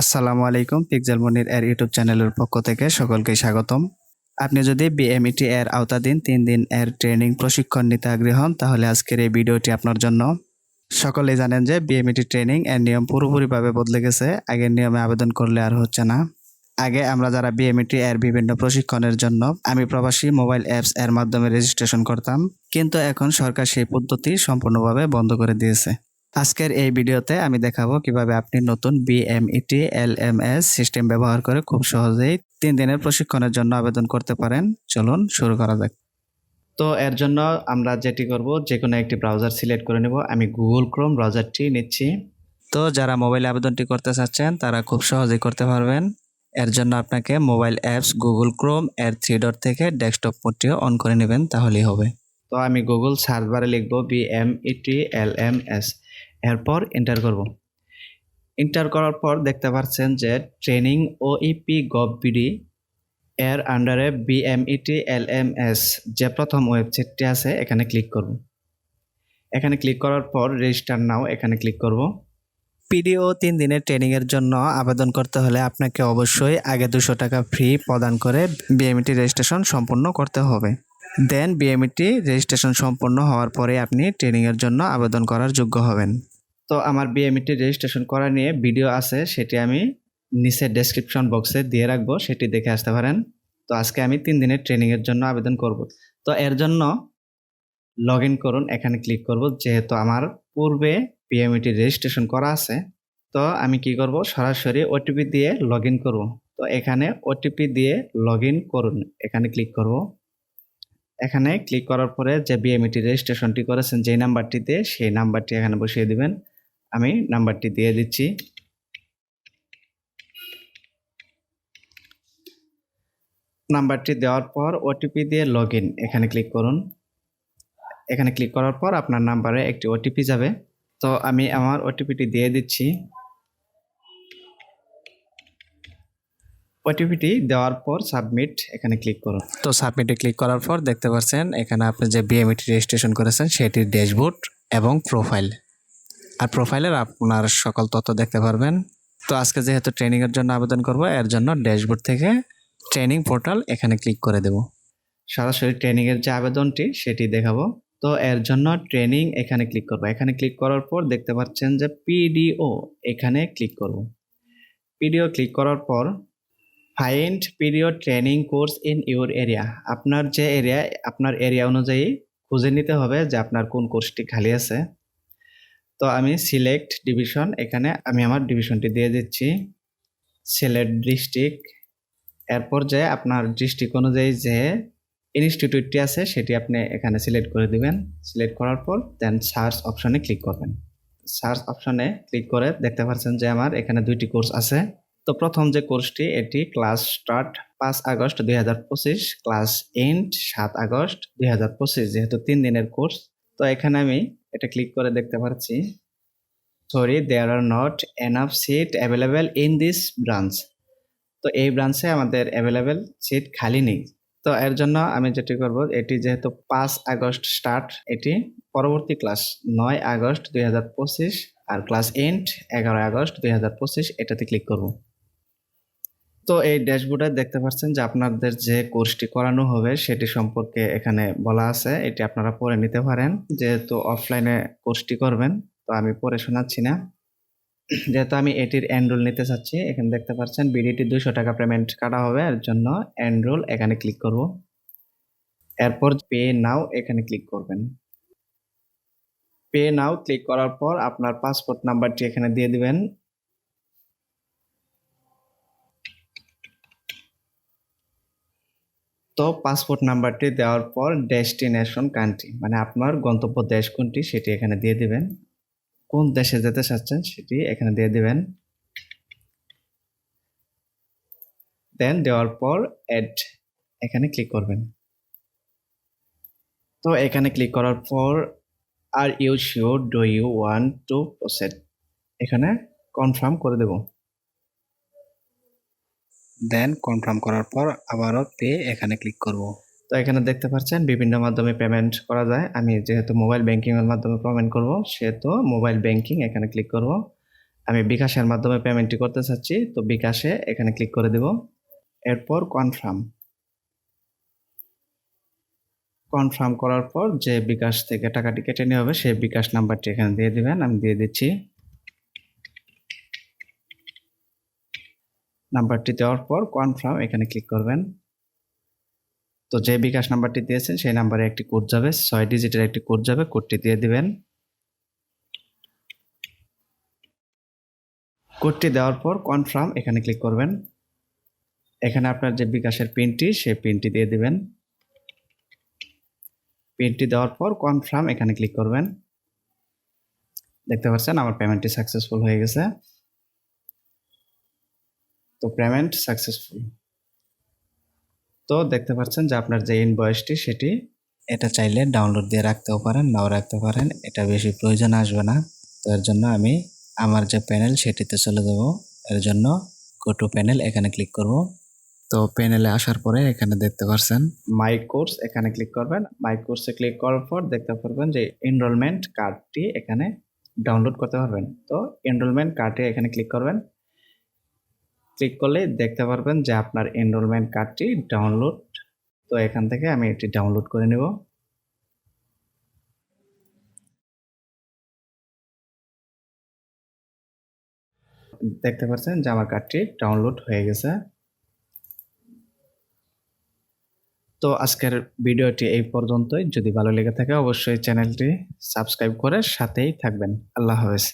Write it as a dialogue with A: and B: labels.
A: আসসালামু আলাইকুম পিকজেল মনির এর ইউটিউব চ্যানেলের পক্ষ থেকে সকলকে স্বাগতম। আপনি যদি বিএমইটি এর আওতাধীন তিন দিন এর ট্রেনিং প্রশিক্ষণ নিতে আগ্রহী হন, তাহলে আজকের এই ভিডিওটি আপনার জন্য। সকলে জানেন যে বিএমইটি ট্রেনিং এর নিয়ম পুরোপুরিভাবে বদলে গেছে, আগের নিয়মে আবেদন করলে আর হচ্ছে না। আগে আমরা যারা বিএমইটি এর বিভিন্ন প্রশিক্ষণের জন্য, আমি প্রবাসী মোবাইল অ্যাপস এর মাধ্যমে রেজিস্ট্রেশন করতাম, কিন্তু এখন সরকার সেই পদ্ধতি সম্পূর্ণভাবে বন্ধ করে দিয়েছে। আজকের এই ভিডিওতে আমি দেখাবো কীভাবে আপনি নতুন বিএমইটি এলএমএস সিস্টেম ব্যবহার করে খুব সহজেই তিন দিনের প্রশিক্ষণের জন্য আবেদন করতে পারেন। চলুন শুরু করা যাক। তো এর জন্য আমরা যেটি করব যে কোনো একটি ব্রাউজার সিলেক্ট করে নেব। আমি গুগল ক্রোম ব্রাউজারটি নিচ্ছি। তো যারা মোবাইলে আবেদনটি করতে চাচ্ছেন, তারা খুব সহজেই করতে পারবেন। এর জন্য আপনাকে মোবাইল অ্যাপস গুগল ক্রোম এর থ্রি ডট থেকে ডেস্কটপ মোডটিও অন করে নেবেন, তাহলেই হবে। তো আমি গুগল সার্চ বারে লিখব বিএমইটি এলএমএস এরপর এন্টার করব। এন্টার করার পর দেখতে পাচ্ছেন যে ট্রেনিং ও ইপি গভ বিডি এর আন্ডারে বিএমইটি এল এম এস যে প্রথম ওয়েবসাইটটি আছে, এখানে ক্লিক করব। এখানে ক্লিক করার পর রেজিস্টার নাও এখানে ক্লিক করব। পিডিও তিন দিনের ট্রেনিংয়ের জন্য আবেদন করতে হলে আপনাকে অবশ্যই আগে দুশো টাকা ফ্রি প্রদান করে বিএমইটি রেজিস্ট্রেশন সম্পূর্ণ করতে হবে। দেন বিএমইটি রেজিস্ট্রেশন সম্পন্ন হওয়ার পরে আপনি ট্রেনিংয়ের জন্য আবেদন করার যোগ্য হবেন। তো আমার বিএমইটি রেজিস্ট্রেশন করা নিয়ে ভিডিও আছে, সেটি আমি নিচে ডেসক্রিপশন বক্সে দিয়ে রাখব, সেটি দেখে আসতে পারেন। তো আজকে আমি তিন দিনের ট্রেনিংয়ের জন্য আবেদন করব। তো এর জন্য লগ ইন করুন, এখানে ক্লিক করব, যেহেতু আমার পূর্বে বিএমইটি রেজিস্ট্রেশন করা আছে। তো আমি কি করব? সরাসরি ওটিপি দিয়ে লগ ইন করব। তো এখানে ওটিপি দিয়ে লগ ইন করুন, এখানে ক্লিক করব। এখানে ক্লিক করার পরে যে বিএমইটি রেজিস্ট্রেশনটি করেছেন, যেই নাম্বারটিতে সেই নাম্বারটি এখানে বসিয়ে দিবেন। আমি নাম্বারটি দিয়ে দিচ্ছি। নাম্বারটি দেওয়ার পর ওটিপি দিয়ে লগ এখানে ক্লিক করুন। এখানে ক্লিক করার পর আপনার নাম্বারে একটি ওটিপি যাবে। তো আমি আমার ওটিপিটি দিয়ে দিচ্ছি। ওটিপিটি দেওয়ার পর সাবমিট এখানে ক্লিক করুন। তো সাবমিটে ক্লিক করার পর দেখতে পাচ্ছেন এখানে আপনি যে বিএমইটি রেজিস্ট্রেশন করেছেন সেটির ড্যাশবোর্ড এবং প্রোফাইল আর প্রোফাইলের আপনার সকল তথ্য দেখতে পারবেন। তো আজকে যেহেতু ট্রেনিংয়ের জন্য আবেদন করব এর জন্য ড্যাশবোর্ড থেকে ট্রেনিং পোর্টাল এখানে ক্লিক করে দেব। সরাসরি ট্রেনিংয়ের যে আবেদনটি সেটি দেখাবো। তো এর জন্য ট্রেনিং এখানে ক্লিক করব। এখানে ক্লিক করার পর দেখতে পাচ্ছেন যে পিডিও এখানে ক্লিক করব। পিডিও ক্লিক করার পর find period training course in your area আপনার যে এরিয়া আপনার এরিয়া অনুযায়ী খুঁজে নিতে হবে যে আপনার কোন কোর্সটি খালি আছে। তো আমি সিলেক্ট ডিভিশন এখানে আমি আমার ডিভিশনটি দিয়ে দিচ্ছি। সিলেক্ট ডিস্ট্রিক্ট এরপর যে আপনার ডিস্ট্রিক্ট অনুযায়ী যে ইনস্টিটিউটটি আছে, সেটি আপনি এখানে সিলেক্ট করে দিবেন। সিলেক্ট করার পর দেন সার্চ অপশনে ক্লিক করবেন। সার্চ অপশনে ক্লিক করে দেখতে পাচ্ছেন যে আমার এখানে দুইটি কোর্স আছে। তো প্রথম যে কোর্সটি, এটি ক্লাস স্টার্ট পাঁচ আগস্ট দুই হাজার পঁচিশ, ক্লাস এন্ড সাত আগস্ট দুই হাজার পঁচিশ, যেহেতু তিন দিনের কোর্স। তো এখানে আমি এটা ক্লিক করে দেখতে পাচ্ছি। Sorry there are not enough seat available in this branch তো এই ব্রাঞ্চে আমাদের অ্যাভেলেবেল সিট খালি নেই। তো এর জন্য আমি যেটি করব, এটি যেহেতু পাঁচ আগস্ট স্টার্ট এটি পরবর্তী ক্লাস নয় আগস্ট দুই হাজার পঁচিশ আর ক্লাস এন্ড এগারো আগস্ট দুই হাজার পঁচিশ এটাতে ক্লিক করব। তো এই ড্যাশবোর্ডে দেখতে পাচ্ছেন যে আপনাদের যে কোর্সটি করানো হবে সেটি সম্পর্কে এখানে বলা আছে। এটি আপনারা পড়ে নিতে পারেন। যেহেতু অফলাইনে কোর্সটি করবেন, তো আমি পড়ে শোনাচ্ছি না। যেহেতু আমি এটির এনরোল নিতে চাচ্ছি, এখানে দেখতে পাচ্ছেন বিডিটি দুশো টাকা পেমেন্ট কাটা হবে। এর জন্য এনরোল এখানে ক্লিক করব। এরপর পে নাও এখানে ক্লিক করবেন। পে নাও ক্লিক করার পর আপনার পাসপোর্ট নাম্বারটি এখানে দিয়ে দিবেন। তো পাসপোর্ট নাম্বারটি দেওয়ার পর ডেস্টিনেশন কান্ট্রি মানে আপনার গন্তব্য দেশ কোনটি সেটি এখানে দিয়ে দিবেন। কোন দেশে যেতে চাচ্ছেন সেটি এখানে দিয়ে দিবেন। দেন দেওয়ার পর অ্যাড এখানে ক্লিক করবেন। তো এখানে ক্লিক করার পর are you sure do you want to proceed এখানে কনফার্ম করে দেব। দেন কনফার্ম করার পর আবারও পে এখানে ক্লিক করব। তো এখানে দেখতে পাচ্ছেন বিভিন্ন মাধ্যমে পেমেন্ট করা যায়। আমি যেহেতু মোবাইল ব্যাংকিংয়ের মাধ্যমে পেমেন্ট করব, সেহেতু মোবাইল ব্যাংকিং এখানে ক্লিক করব। আমি বিকাশের মাধ্যমে পেমেন্টটি করতে চাচ্ছি, তো বিকাশে এখানে ক্লিক করে দেব। এরপর কনফার্ম কনফার্ম করার পর যে বিকাশ থেকে টাকাটি কেটে নেওয়া হবে, সেই বিকাশ নাম্বারটি এখানে দিয়ে দিবেন, আমি দিয়ে দিচ্ছি। নাম্বারটি দেওয়ার পর কনফার্ম এখানে ক্লিক করবেন। তো যে বিকাশ নাম্বারটি দিয়েছেন, সেই নাম্বারে একটি কোড যাবে, ছয় ডিজিটের একটি কোড যাবে কোডটি দিয়ে দিবেন। কোডটি দেওয়ার পর কনফার্ম এখানে ক্লিক করবেন। এখানে আপনার যে বিকাশের পিনটি সেই পিনটি দিয়ে দিবেন। পিনটি দেওয়ার পর কনফার্ম এখানে ক্লিক করবেন। দেখতে পাচ্ছেন, আমার পেমেন্টটি সাকসেসফুল হয়ে গেছে। তো পেমেন্ট সাকসেসফুল তো দেখতে পাচ্ছেন যে আপনার যে ইনভয়েসটি সেটি এটা চাইলে ডাউনলোড দিয়ে রাখতেও পারেন, নাও রাখতে পারেন, এটা বেশি প্রয়োজন আসবে না। তো এর জন্য আমি আমার যে প্যানেল সেটিতে চলে যাব। এর জন্য গো টু প্যানেল এখানে ক্লিক করব। তো প্যানেলে আসার পরে এখানে দেখতে পাচ্ছেন মাই কোর্স এখানে ক্লিক করবেন। মাই কোর্সে ক্লিক করার পর দেখতে পারবেন যে এনরোলমেন্ট কার্ডটি এখানে ডাউনলোড করতে পারবেন। তো এনরোলমেন্ট কার্ডে এখানে ক্লিক করবেন। ক্লিক করলে দেখতে পারবেন যে আপনার এনরোলমেন্ট কার্ডটি ডাউনলোড তো এখান থেকে আমি এটি ডাউনলোড করে নেব। দেখতে পাচ্ছেন যে আমার কার্ডটি ডাউনলোড হয়ে গেছে। তো আজকের ভিডিওটি এই পর্যন্তই। যদি ভালো লেগে থাকে অবশ্যই চ্যানেলটি সাবস্ক্রাইব করে সাথেই থাকবেন। আল্লাহ হাফেজ।